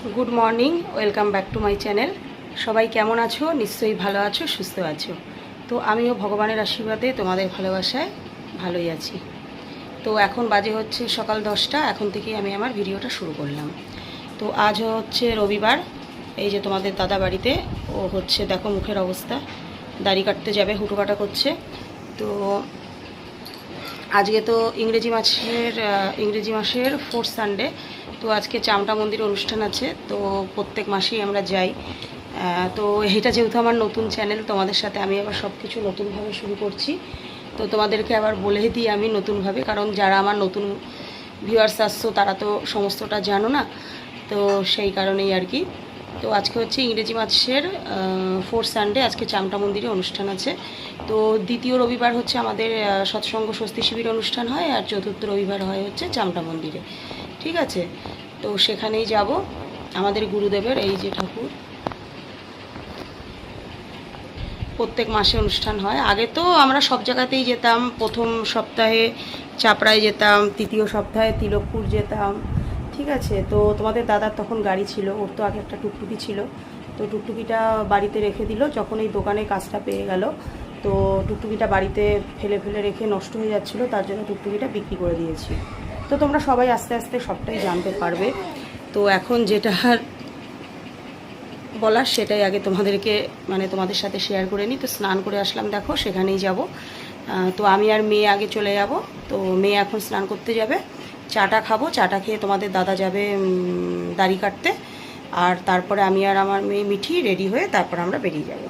Good morning, welcome back to my channel. সবাই কেমন আছো? নিশ্চয়ই ভালো আছো, সুস্থ আছো। তো আমিও ভগবানের আশীর্বাদে তোমাদের ভালোবাসায় ভালোই আছি। তো এখন বাজে হচ্ছে সকাল দশটা, এখন থেকেই আমি আমার ভিডিওটা শুরু করলাম। তো আজ হচ্ছে রবিবার, এই যে তোমাদের দাদা বাড়িতে, ও হচ্ছে দেখো মুখের অবস্থা, দাড়ি কাটতে যাবে হুটো কাটা করছে। তো আজকে তো ইংরেজি মাসের ইংরেজি মাসের ফোর্থ সানডে তো আজকে চামটা মন্দির অনুষ্ঠান আছে, তো প্রত্যেক মাসেই আমরা যাই। তো এটা যেহেতু আমার নতুন চ্যানেল তোমাদের সাথে আমি আবার সব কিছু নতুনভাবে শুরু করছি। তো তোমাদেরকে আবার বলে দিই আমি নতুনভাবে, কারণ যারা আমার নতুন ভিউয়ার্স আসছো, তারা তো সমস্তটা জানো না। তো সেই কারণেই আর কি। তো আজকে হচ্ছে ইংরেজি মাসের ফোর্থ সানডে আজকে চামটা মন্দিরে অনুষ্ঠান আছে। তো দ্বিতীয় রবিবার হচ্ছে আমাদের সৎসঙ্গ স্বস্তি শিবির অনুষ্ঠান হয়, আর চতুর্থ রবিবার হয় হচ্ছে চামটা মন্দিরে। ঠিক আছে? তো সেখানেই যাব। আমাদের গুরুদেবের এই যে ঠাকুর। প্রত্যেক মাসে অনুষ্ঠান হয়। আগে তো আমরা সব জায়গাতেই যেতাম। প্রথম সপ্তাহে চাপড়ায় যেতাম, তৃতীয় সপ্তাহে তিলকপুর যেতাম। ঠিক আছে? তো তোমাদের দাদার তখন গাড়ি ছিল। ওর তো আগে একটা টুকটুকি ছিল। তো টুকটুকিটা বাড়িতে রেখে দিল। যখন এই দোকানে কাজটা পেয়ে গেল, তো টুকটুকিটা বাড়িতে ফেলে ফেলে রেখে নষ্ট হয়ে যাচ্ছিল। তার জন্য টুকটুকিটা বিক্রি করে দিয়েছি। তো তোমরা সবাই আস্তে আস্তে সবটাই জানতে পারবে। তো এখন যেটা বলার সেটাই আগে তোমাদেরকে মানে তোমাদের সাথে শেয়ার করে নিই তো স্নান করে আসলাম, দেখো, সেখানেই যাব। তো আমি আর মেয়ে আগে চলে যাব। তো মেয়ে এখন স্নান করতে যাবে। চাটা খাব, চাটা খেয়ে তোমাদের দাদা যাবে দাড়ি কাটতে। আর তারপরে আমি আর আমার মেয়ে মিঠি রেডি হয়ে তারপর আমরা বেরিয়ে যাব।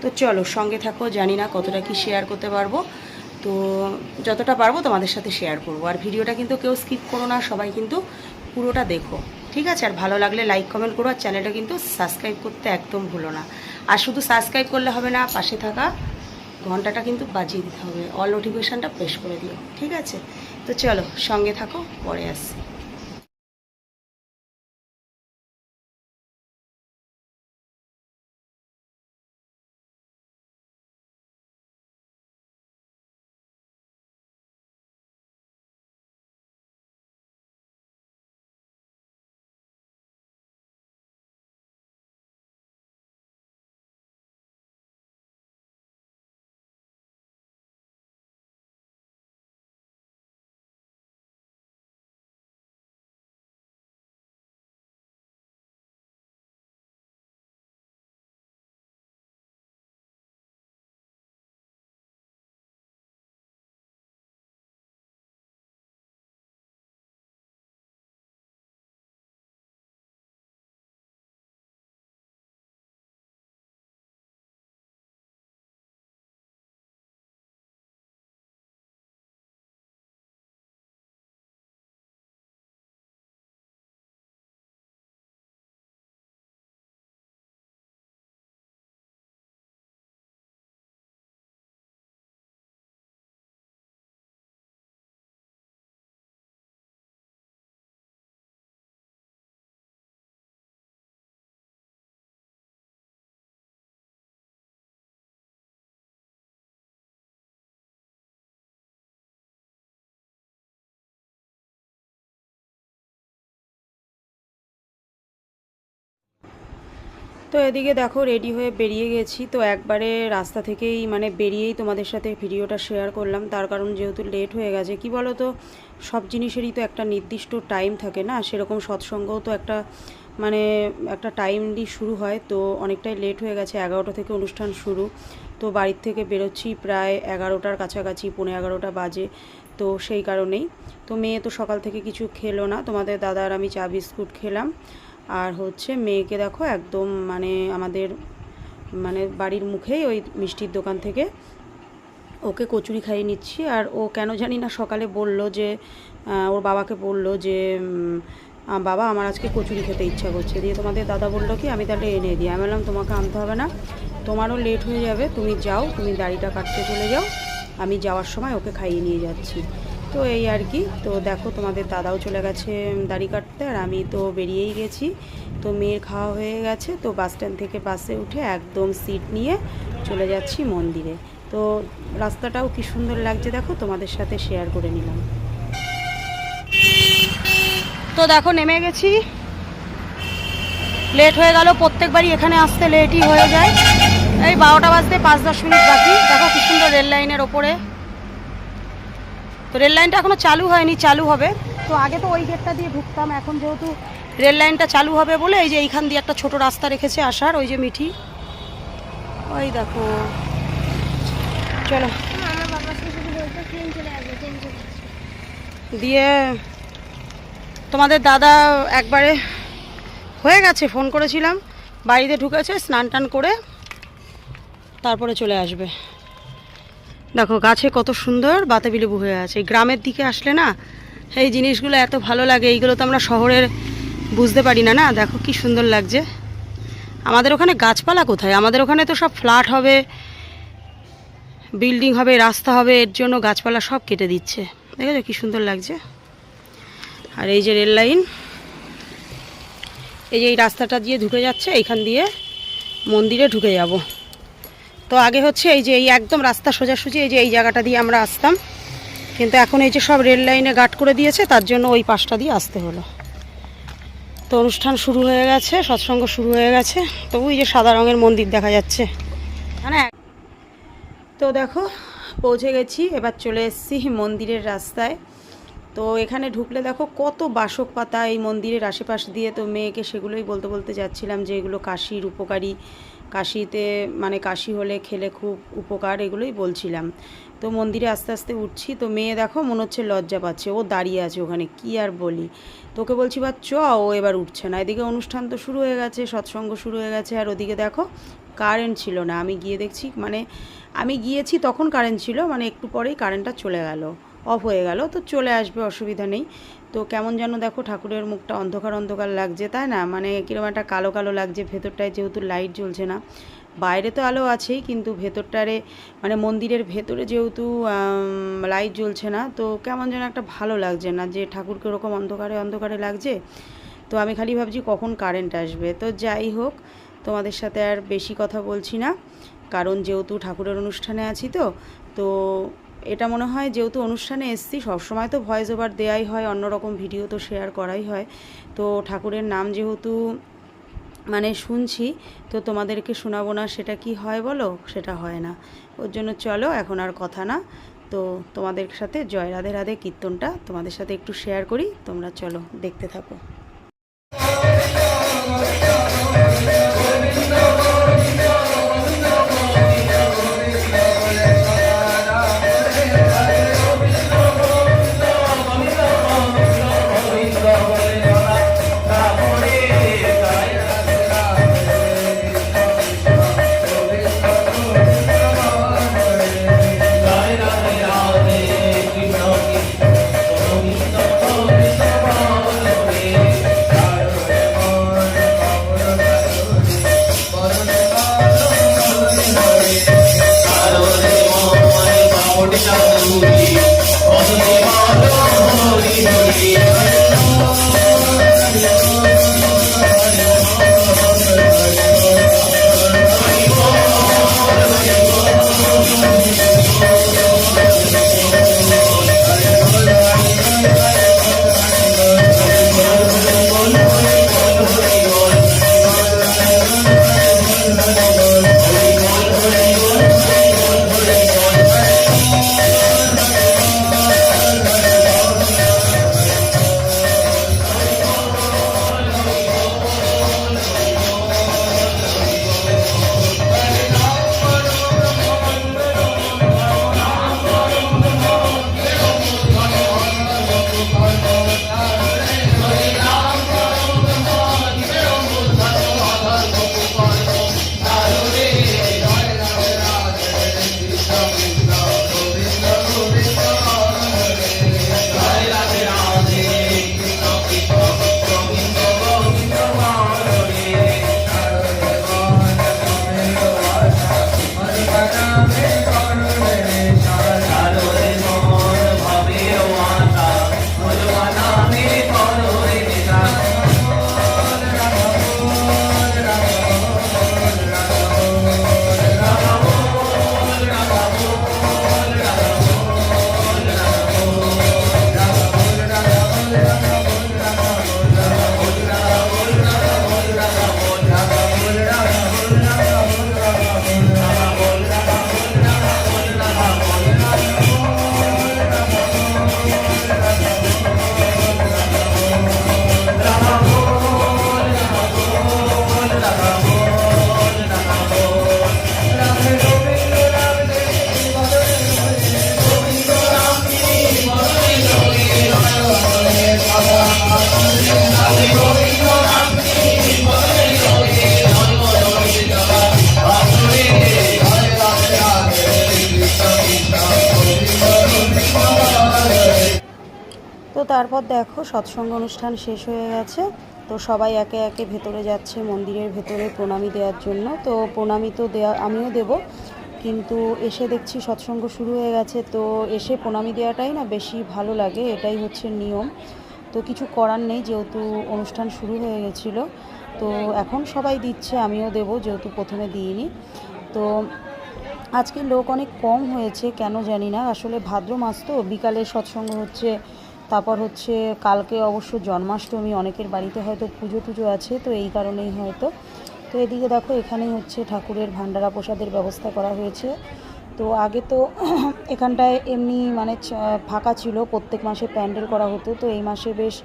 তো চলো, সঙ্গে থাকো, জানি না কতটা কি শেয়ার করতে পারব। তো যতটা পারব তোমাদের সাথে শেয়ার করব। আর ভিডিওটা কিন্তু কেউ স্কিপ করো না, সবাই কিন্তু পুরোটা দেখো। ঠিক আছে? আর ভালো লাগলে লাইক কমেন্ট করো, আর চ্যানেলটা কিন্তু সাবস্ক্রাইব করতে একদম ভুলো না। আর শুধু সাবস্ক্রাইব করলে হবে না, পাশে থাকা ঘন্টাটা কিন্তু বাজিয়ে দিতে হবে। অল নোটিফিকেশানটা প্রেস করে দিও। ঠিক আছে? তো চলো, সঙ্গে থাকো, পরে আসছি। তো এদিকে দেখো রেডি হয়ে বেরিয়ে গেছি। তো একবারে রাস্তা থেকেই মানে বেরিয়েই তোমাদের সাথে ভিডিওটা শেয়ার করলাম। তার কারণ যেহেতু লেট হয়ে গেছে, কি বলো তো সব জিনিসেরই তো একটা নির্দিষ্ট টাইম থাকে না? সেরকম সৎসঙ্গও তো একটা মানে একটা টাইমলি শুরু হয়। তো অনেকটাই লেট হয়ে গেছে, এগারোটা থেকে অনুষ্ঠান শুরু। তো বাড়ির থেকে বেরোচ্ছি প্রায় এগারোটার কাছাকাছি, পৌনে এগারোটা বাজে। তো সেই কারণেই। তো মেয়ে তো সকাল থেকে কিছু খেলো না। তোমাদের দাদা আর আমি চা বিস্কুট খেলাম। আর হচ্ছে মেয়েকে দেখো একদম মানে আমাদের মানে বাড়ির মুখেই ওই মিষ্টির দোকান থেকে ওকে কচুরি খাইয়ে নিচ্ছি। আর ও কেন জানি না সকালে বলল যে ওর বাবাকে বলল যে বাবা আমার আজকে কচুরি খেতে ইচ্ছা করছে। দিয়ে তোমাদের দাদা বলল কি, আমি তাহলে এনে দিই। আমি বললাম, তোমাকে আনতে হবে না। তোমারও লেট হয়ে যাবে, তুমি যাও, তুমি দাড়িটা কাটতে চলে যাও। আমি যাওয়ার সময় ওকে খাইয়ে নিয়ে যাচ্ছি। তো এই আর কি। তো দেখো তোমাদের দাদাও চলে গেছে দাড়ি কাটতে আর আমি তো বেরিয়েই গেছি। তো মেয়ের খাওয়া হয়ে গেছে, তো বাস স্ট্যান্ড থেকে বাসে উঠে একদম সিট নিয়ে চলে যাচ্ছি মন্দিরে। তো রাস্তাটাও কি সুন্দর লাগছে দেখো, তোমাদের সাথে শেয়ার করে নিলাম। তো দেখো নেমে গেছি। লেট হয়ে গেল, প্রত্যেকবারই এখানে আসতে লেটই হয়ে যায়। এই বারোটা বাজতে পাঁচ দশ মিনিট বাকি। দেখো কি সুন্দর রেল লাইনের ওপরে। তো রেল লাইনটা এখনও চালু হয়নি চালু হবে। তো আগে তো ওই গেটটা দিয়ে ঢুকতাম এখন যেহেতু রেল লাইনটা চালু হবে বলে এই যে এইখান দিয়ে একটা ছোট রাস্তা রেখেছে আসার ওই যে মিঠি। ওই দেখো। চলো। দিয়ে তোমাদের দাদা একবারে হয়ে গেছে ফোন করেছিলাম বাড়িতে ঢুকেছে স্নান টান করে তারপরে চলে আসবে। দেখো, গাছে কত সুন্দর বাতাবি লেবু হয়ে আছে গ্রামের দিকে আসলে না, এই জিনিসগুলো এত ভালো লাগে, এইগুলো তো আমরা শহরের বুঝতে পারি না না? দেখো কি সুন্দর লাগছে। আমাদের ওখানে গাছপালা কোথায়? আমাদের ওখানে তো সব ফ্ল্যাট হবে, বিল্ডিং হবে, রাস্তা হবে, এর জন্য গাছপালা সব কেটে দিচ্ছে। দেখেছ কি সুন্দর লাগছে? আর এই যে রেল লাইন, এই যে এই রাস্তাটা দিয়ে ঢুকে যাচ্ছে, এইখান দিয়ে মন্দিরে ঢুকে যাব। তো আগে হচ্ছে এই যে এই একদম রাস্তা সোজাসুজি, এই যে এই জায়গাটা দিয়ে আমরা আসতাম। কিন্তু এখন এই যে সব রেল লাইনে গার্ড করে দিয়েছে, তার জন্য ওই পাশটা দিয়ে আসতে হলো। তো অনুষ্ঠান শুরু হয়ে গেছে, সৎসঙ্গ শুরু হয়ে গেছে। তবু এই যে সাদা রঙের মন্দির দেখা যাচ্ছে। হ্যাঁ তো দেখো, পৌঁছে গেছি, এবার চলে এসেছি মন্দিরের রাস্তায়। তো এখানে ঢুকলে দেখো কত বাসক পাতা এই মন্দিরের আশেপাশ দিয়ে। তো মেয়েকে সেগুলোই বলতে বলতে যাচ্ছিলাম যে এগুলো কাশির উপকারী। কাশিতে মানে কাশি হলে খেলে খুব উপকার এগুলোই বলছিলাম। তো মন্দিরে আস্তে আস্তে উঠছি, তো মেয়ে দেখো মনে হচ্ছে লজ্জা পাচ্ছে, ও দাঁড়িয়ে আছে ওখানে, কি আর বলি? তোকে বলছি বা চ, ও এবার উঠছে না। এদিকে অনুষ্ঠান তো শুরু হয়ে গেছে, সৎসঙ্গ শুরু হয়ে গেছে, আর ওদিকে দেখো কারেন্ট ছিল না। আমি গিয়ে দেখছি মানে আমি গিয়েছি তখন কারেন্ট ছিল মানে একটু পরেই কারেন্টটা চলে গেল। অফ হয়ে গেল, তো চলে আসবে, অসুবিধা নেই। তো কেমন যেন দেখো ঠাকুরের মুখটা অন্ধকার অন্ধকার লাগছে, তাই না? মানে কীরকম একটা কালো কালো লাগছে, ভেতরটায় যেহেতু লাইট জ্বলছে না। বাইরে তো আলো আছেই, কিন্তু ভেতরটারে মানে মন্দিরের ভেতরে যেহেতু লাইট জ্বলছে না, তো কেমন যেন একটা ভালো লাগছে না যে ঠাকুরকে ওরকম অন্ধকারে অন্ধকারে লাগছে। তো আমি খালি ভাবছি কখন কারেন্ট আসবে। তো যাই হোক, তোমাদের সাথে আর বেশি কথা বলছি না, কারণ যেহেতু ঠাকুরের অনুষ্ঠানে আছি তো তো এটা মনে হয় যেহেতু অনুষ্ঠানে এসছি, সবসময় তো ভয়েস ওভার দেওয়াই হয় অন্যরকম ভিডিও তো শেয়ার করাই হয়। তো ঠাকুরের নাম যেহেতু মানে শুনছি, তো তোমাদেরকে শোনাবো না সেটা কি হয় বলো, সেটা হয় না। ওর জন্য চলো, এখন আর কথা না। তো তোমাদের সাথে জয় রাধে রাধে কীর্তনটা তোমাদের সাথে একটু শেয়ার করি, তোমরা চলো দেখতে থাকো। তারপর দেখো, সৎসঙ্গ অনুষ্ঠান শেষ হয়ে গেছে। তো সবাই একে একে ভেতরে যাচ্ছে মন্দিরের ভেতরে প্রণামী দেওয়ার জন্য। তো প্রণামী তো দেওয়া আমিও দেব। কিন্তু এসে দেখছি সৎসঙ্গ শুরু হয়ে গেছে। তো এসে প্রণামী দেওয়াটাই না বেশি ভালো লাগে, এটাই হচ্ছে নিয়ম। তো কিছু করার নেই, যেহেতু অনুষ্ঠান শুরু হয়ে গেছিল। তো এখন সবাই দিচ্ছে, আমিও দেব, যেহেতু প্রথমে দিইনি। তো আজকে লোক অনেক কম হয়েছে, কেন জানি না। আসলে ভাদ্র মাস তো, বিকালে সৎসঙ্গ হচ্ছে তারপর হচ্ছে কালকে অবশ্য জন্মাষ্টমী, অনেকের বাড়িতে হয়তো পুজো টুজো আছে, তো এই কারণেই হয়তো। তো এদিকে দেখো, এখানেই হচ্ছে ঠাকুরের ভান্ডারা প্রসাদের ব্যবস্থা করা হয়েছে। তো আগে তো এখানটায় এমনি মানে ফাঁকা ছিল, প্রত্যেক মাসে প্যান্ডেল করা হতো। তো এই মাসে বেশ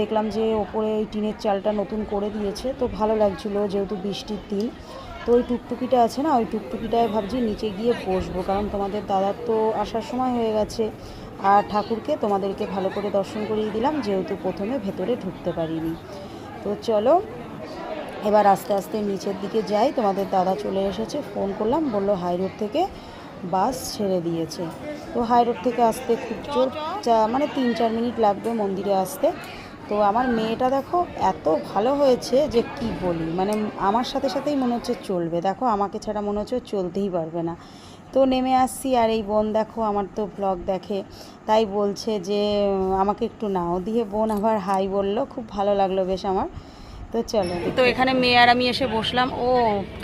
দেখলাম যে ওপরে এই টিনের চালটা নতুন করে দিয়েছে, তো ভালো লাগছিল যেহেতু বৃষ্টির দিন। তো ওই টুকটুকিটা আছে না, ওই টুকটুকিটায় ভাবছি নিচে গিয়ে বসবো, কারণ তোমাদের দাদার তো আসার সময় হয়ে গেছে। আর ঠাকুরকে তোমাদেরকে ভালো করে দর্শন করিয়ে দিলাম, যেহেতু প্রথমে ভেতরে ঢুকতে পারিনি। তো চলো, এবার আস্তে আস্তে নিচের দিকে যাই। তোমাদের দাদা চলে এসেছে, ফোন করলাম, বলল হাই রোড থেকে বাস ছেড়ে দিয়েছে। তো হাই রোড থেকে আসতে খুব জোর মানে তিন চার মিনিট লাগবে মন্দিরে আসতে। তো আমার মেয়েটা দেখো এত ভালো হয়েছে যে কি বলি মানে আমার সাথে সাথেই মনে হচ্ছে চলবে। দেখো, আমাকে ছাড়া মনে হচ্ছে চলতেই পারবে না। তো নেমে আসছি আর এই বোন দেখো আমার তো ব্লগ দেখে। তাই বলছে যে, আমাকে একটু নাও দিয়ে বোন আবার হাই বলল। খুব ভালো লাগল বেশ আমার। তো চলো তো এখানে মেয়ে আর আমি এসে বসলাম। ও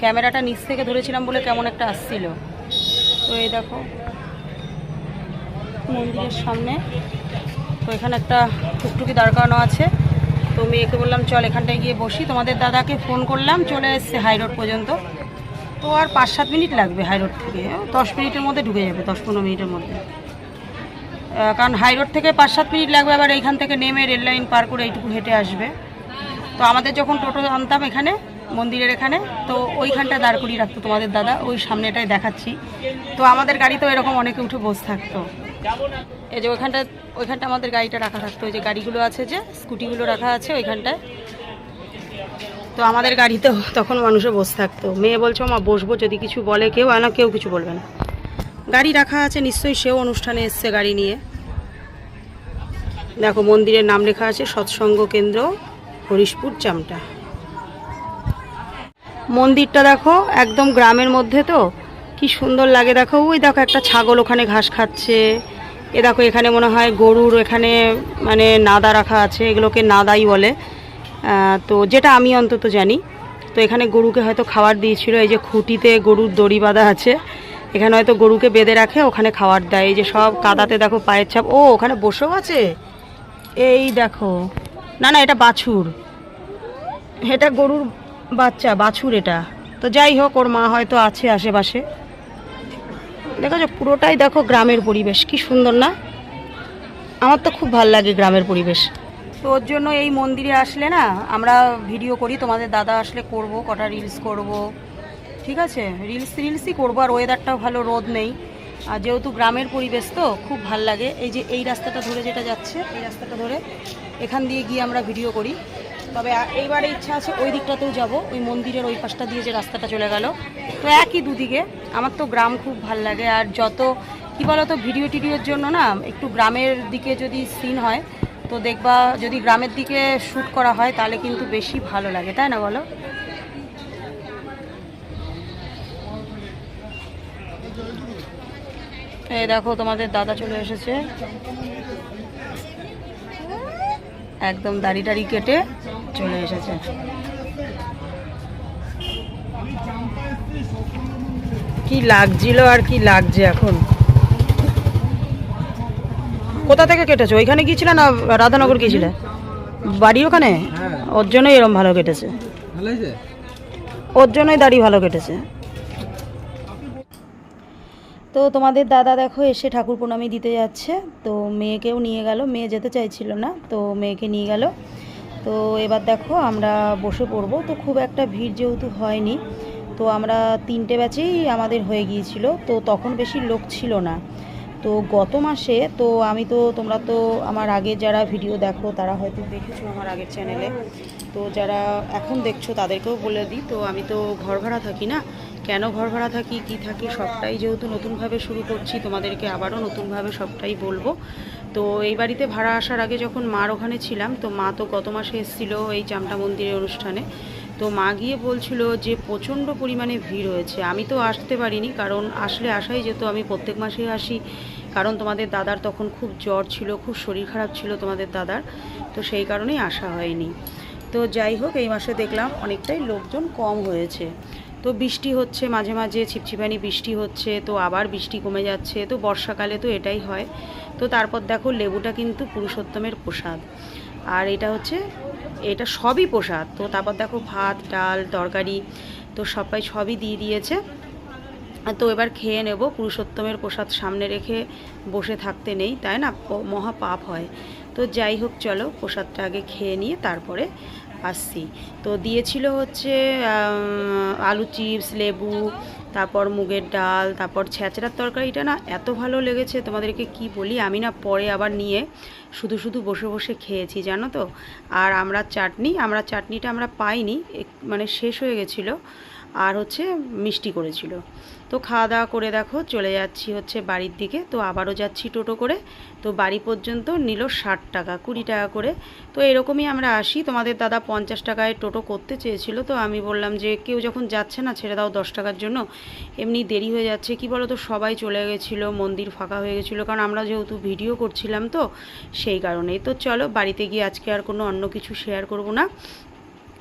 ক্যামেরাটা নিচ থেকে ধরেছিলাম বলে কেমন একটা আসছিল। তো এই দেখো, মন্দিরের সামনে। তো এখানে একটা টুকটুকি দাঁড় করানো আছে। তো মেয়েকে বললাম, চল এখানটায় গিয়ে বসি। তোমাদের দাদাকে ফোন করলাম, চলে এসছে হাই রোড পর্যন্ত। তো আর পাঁচ সাত মিনিট লাগবে হাই রোড থেকে। দশ মিনিটের মধ্যে ঢুকে যাবে, দশ পনেরো মিনিটের মধ্যে। কারণ হাই রোড থেকে পাঁচ সাত মিনিট লাগবে, আবার এইখান থেকে নেমে রেল লাইন পার করে এইটুকু হেঁটে আসবে। তো আমাদের যখন টোটো আনতাম এখানে, মন্দিরের এখানে, তো ওইখানটা দাঁড় করিয়ে রাখতো তোমাদের দাদা, ওই সামনেটাই দেখাচ্ছি। তো আমাদের গাড়ি তো এরকম অনেকে উঠে বসে থাকতো। এই যে ওইখানটা ওইখানটা আমাদের গাড়িটা রাখা থাকতো, ওই যে গাড়িগুলো আছে যে, স্কুটিগুলো রাখা আছে ওইখানটায়। তো আমাদের গাড়িতেও তখন মানুষে বসে থাকতো। মেয়ে বলছো, মা, বসবো যদি কিছু বলে কেউ না, কেউ কিছু বলবে না। গাড়ি রাখা আছে, নিশ্চয়ই সেও অনুষ্ঠানে এসছে গাড়ি নিয়ে। দেখো, মন্দিরের নাম লেখা আছে, সৎসঙ্গ কেন্দ্র, হরিশপুর, চামটা। মন্দিরটা দেখো, একদম গ্রামের মধ্যে তো। কি সুন্দর লাগে, দেখো, ওই দেখো, একটা ছাগল ওখানে ঘাস খাচ্ছে। এ দেখো, এখানে মনে হয় গরুর এখানে মানে নাদা রাখা আছে, এগুলোকে নাদাই বলে। তো যেটা আমি অন্তত জানি, তো এখানে গরুকে হয়তো খাবার দিয়েছিল, এই যে খুঁটিতে গরুর দড়ি বাঁধা আছে, এখানে হয়তো গরুকে বেঁধে রাখে, ওখানে খাবার দেয়, এই যে সব কাদাতে দেখো পায়ের ছাপ, ও, ওখানে বসেও আছে? এই দেখো, না না, এটা বাছুর, এটা গরুর বাচ্চা, বাছুর এটা, তো যাই হোক, ওর মা হয়তো আছে আশেপাশে। দেখো যে পুরোটাই দেখো গ্রামের পরিবেশ, কি সুন্দর না? আমার তো খুব ভালো লাগে গ্রামের পরিবেশ। তো ওর জন্য এই মন্দিরে আসলে না, আমরা ভিডিও করি, তোমাদের দাদা আসলে করব, কটা রিলস করব। ঠিক আছে? রিলস রিলসই করব, আর ওয়েদারটাও ভালো, রোদ নেই। আর যেহেতু গ্রামের পরিবেশ তো, খুব ভালো লাগে। এই যে এই রাস্তাটা ধরে যেটা যাচ্ছে, এই রাস্তাটা ধরে এখান দিয়ে গিয়ে আমরা ভিডিও করি। তবে এইবারে ইচ্ছা আছে ওই দিকটাতেও যাব, ওই মন্দিরের ওই পাশটা দিয়ে যে রাস্তাটা চলে গেল। তো একই দুদিকে। আমার তো গ্রাম খুব ভালো লাগে, আর যত, কি বলো তো ভিডিও টিডিওর জন্য না, একটু গ্রামের দিকে যদি সিন হয় তো দেখবা যদি গ্রামের দিকে শ্যুট করা হয়, তাহলে কিন্তু বেশি ভালো লাগে, তাই না বলো? এই দেখো, তোমাদের দাদা চলে এসেছে। একদম দাড়ি টাড়ি কেটে চলে এসেছে। কি লাগছিল আর কি লাগছে এখন? কোথা থেকে কেটেছে? ওইখানে গিয়েছিলে না রাধানগর গিয়েছিলে? বাড়ি ওখানে? ওর জন্যই এরম ভালো কেটেছে। ওর জন্যই দাড়ি ভালো কেটেছে। তো তোমাদের দাদা দেখো এসে ঠাকুর প্রণামী দিতে যাচ্ছে। তো মেয়েকেও নিয়ে গেল। মেয়ে যেতে চাইছিল না তো মেয়েকে নিয়ে গেল। তো এবার দেখো আমরা বসে পড়ব। তো খুব একটা ভিড় যেহেতু হয়নি তো আমরা তিনটে ব্যাচেই আমাদের হয়ে গিয়েছিল। তো তখন বেশি লোক ছিল না। তো গত মাসে, তো আমি তো, তোমরা তো আমার আগে যারা ভিডিও দেখো, তারা হয়তো দেখেছ আমার আগের চ্যানেলে তো যারা এখন দেখছ, তাদেরকেও বলে দিই, তো আমি তো ঘর ভাড়া থাকি না। কেন ঘর ভাড়া থাকি, কি থাকি, সবটাই যেহেতু নতুনভাবে শুরু করছি, তোমাদেরকে আবারও নতুনভাবে সবটাই বলব। তো এই বাড়িতে ভাড়া আসার আগে যখন মার ওখানে ছিলাম, তো মা তো গত মাসে এসেছিল এই চামটা মন্দিরের অনুষ্ঠানে। তো মা গিয়ে বলছিল যে প্রচণ্ড পরিমাণে ভিড় হয়েছে। আমি তো আসতে পারিনি, কারণ আসলে আসাই যেত আমি প্রত্যেক মাসেই আসি। কারণ তোমাদের দাদার তখন খুব জ্বর ছিল, খুব শরীর খারাপ ছিল তোমাদের দাদার, তো সেই কারণেই আসা হয়নি। তো যাই হোক, এই মাসে দেখলাম অনেকটাই লোকজন কম হয়েছে। তো বৃষ্টি হচ্ছে, মাঝে মাঝে ছিপছিপানি বৃষ্টি হচ্ছে, তো আবার বৃষ্টি কমে যাচ্ছে, তো বর্ষাকালে তো এটাই হয়। তো তারপর দেখো লেবুটা কিন্তু পুরুষোত্তমের প্রসাদ। আর এটা হচ্ছে এটা সবই প্রসাদ। তো তারপর দেখো ভাত, ডাল, তরকারি, তো সবাই সবই দিয়ে দিয়েছে। তো এবার খেয়ে নেব, পুরুষোত্তমের প্রসাদ সামনে রেখে বসে থাকতে নেই, তাই না? মহা পাপ হয়। তো যাই হোক, চলো প্রসাদটা আগে খেয়ে নিয়ে তারপরে আসছি। তো দিয়েছিল হচ্ছে আলু চিপস, লেবু তারপর মুগের ডাল, তারপর ছ্যাঁচড়ার তরকারিটা না এত ভালো লেগেছে। তোমাদেরকে কি বলি, আমি না পরে আবার নিয়ে শুধু শুধু বসে বসে খেয়েছি, জানো তো? আর আমরা চাটনি, আমরা চাটনিটা আমরা পাইনি মানে শেষ হয়ে গেছিল। আর হচ্ছে মিষ্টি করেছিল। তো খাওয়া দাওয়া করে দেখো চলে যাচ্ছি হচ্ছে বাড়ির দিকে। তো আবারও যাচ্ছি টোটো করে। তো বাড়ি পর্যন্ত নিল ষাট টাকা, কুড়ি টাকা করে। তো এরকমই আমরা আসি। তোমাদের দাদা পঞ্চাশ টাকায় টোটো করতে চেয়েছিল। তো আমি বললাম যে কেউ যখন যাচ্ছে না ছেড়ে দাও দশ টাকার জন্য, এমনি দেরি হয়ে যাচ্ছে। কি বলো তো সবাই চলে গেছিল, মন্দির ফাঁকা হয়ে গেছিল। কারণ আমরা যেহেতু ভিডিও করছিলাম তো সেই কারণেই। তো চলো বাড়িতে গিয়ে আজকে আর কোনো অন্য কিছু শেয়ার করব না।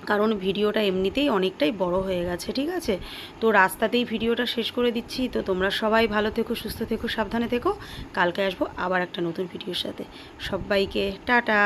কারণ ভিডিওটা এমনিতেই অনেকটাই বড় হয়ে গেছে, ঠিক আছে? তো রাস্তাতেই ভিডিওটা শেষ করে দিচ্ছি, তো তোমরা সবাই ভালো থেকো, সুস্থ থেকো, সাবধানে থেকো। কালকে আসব আবার একটা নতুন ভিডিওর সাথে। সবাইকে টাটা!